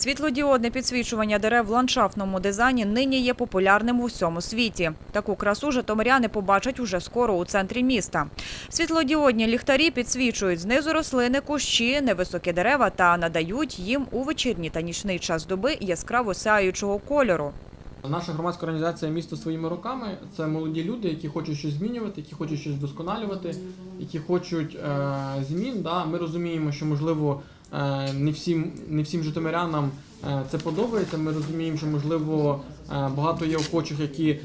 Світлодіодне підсвічування дерев в ландшафтному дизайні нині є популярним у всьому світі. Таку красу житомиряни побачать уже скоро у центрі міста. Світлодіодні ліхтарі підсвічують знизу рослини, кущі, невисокі дерева та надають їм у вечірній та нічний час доби яскраво сяючого кольору. Наша громадська організація Місто своїми руками це молоді люди, які хочуть щось змінювати, які хочуть щось вдосконалювати, які хочуть е, змін. Да? Ми розуміємо, що можливо не всім не всім житомирянам е, це подобається. Ми розуміємо, що можливо е, багато є охочих, які е,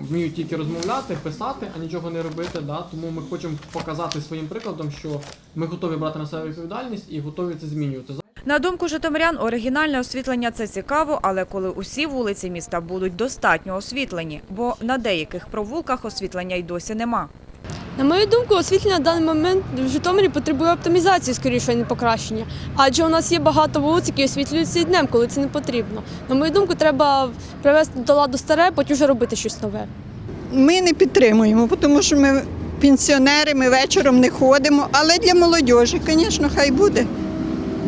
вміють тільки розмовляти, писати, а нічого не робити. Да? Тому ми хочемо показати своїм прикладом, що ми готові брати на себе відповідальність і готові це змінювати. На думку житомирян, оригінальне освітлення це цікаво, але коли усі вулиці міста будуть достатньо освітлені, бо на деяких провулках освітлення й досі нема. На мою думку, освітлення на даний момент в Житомирі потребує оптимізації скоріше, не покращення. Адже у нас є багато вулиць, які освітлюються і днем, коли це не потрібно. На мою думку, треба привести до ладу старе, потім вже робити щось нове. Ми не підтримуємо, тому що ми пенсіонери, ми вечором не ходимо. Але для молодіжі, звісно, хай буде.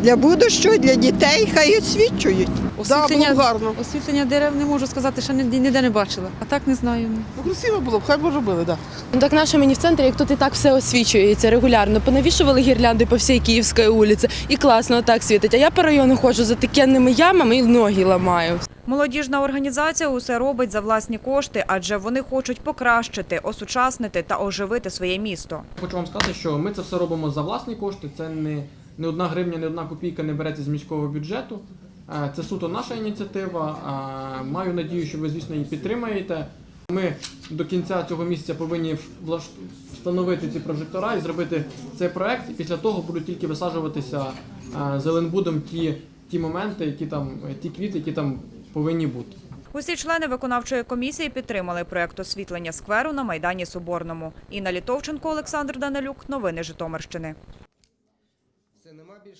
Для будущого, для дітей хай освічують. Освітлення, було б гарно. освітлення дерев не можу сказати, що ніде, ніде не бачила. А так не знаю. Ну, красиво було б, хай б робили, так. Ну так наше мені в центрі, як тут і так все освічується регулярно. Понавішували гірлянди по всій Київській вулиці, і класно так світить. А я по району ходжу за такенними ямами і ноги ламаю. Молодіжна організація усе робить за власні кошти, адже вони хочуть покращити, осучаснити та оживити своє місто. Хочу вам сказати, що ми це все робимо за власні кошти. Це не, не одна гривня, не одна копійка не береться з міського бюджету. Е, Це суто наша ініціатива. Е, Маю надію, що ви, звісно, її підтримаєте. Ми до кінця цього місяця повинні встановити ці прожектора і зробити цей проект. І після того будуть тільки висаджуватися е, зеленбудом ті, ті моменти, які там, ті квіти, які там повинні бути. Усі члени виконавчої комісії підтримали проект освітлення скверу на Майдані Соборному. Інна Літовченко, Олександр Данилюк. Новини Житомирщини. Це нема більше.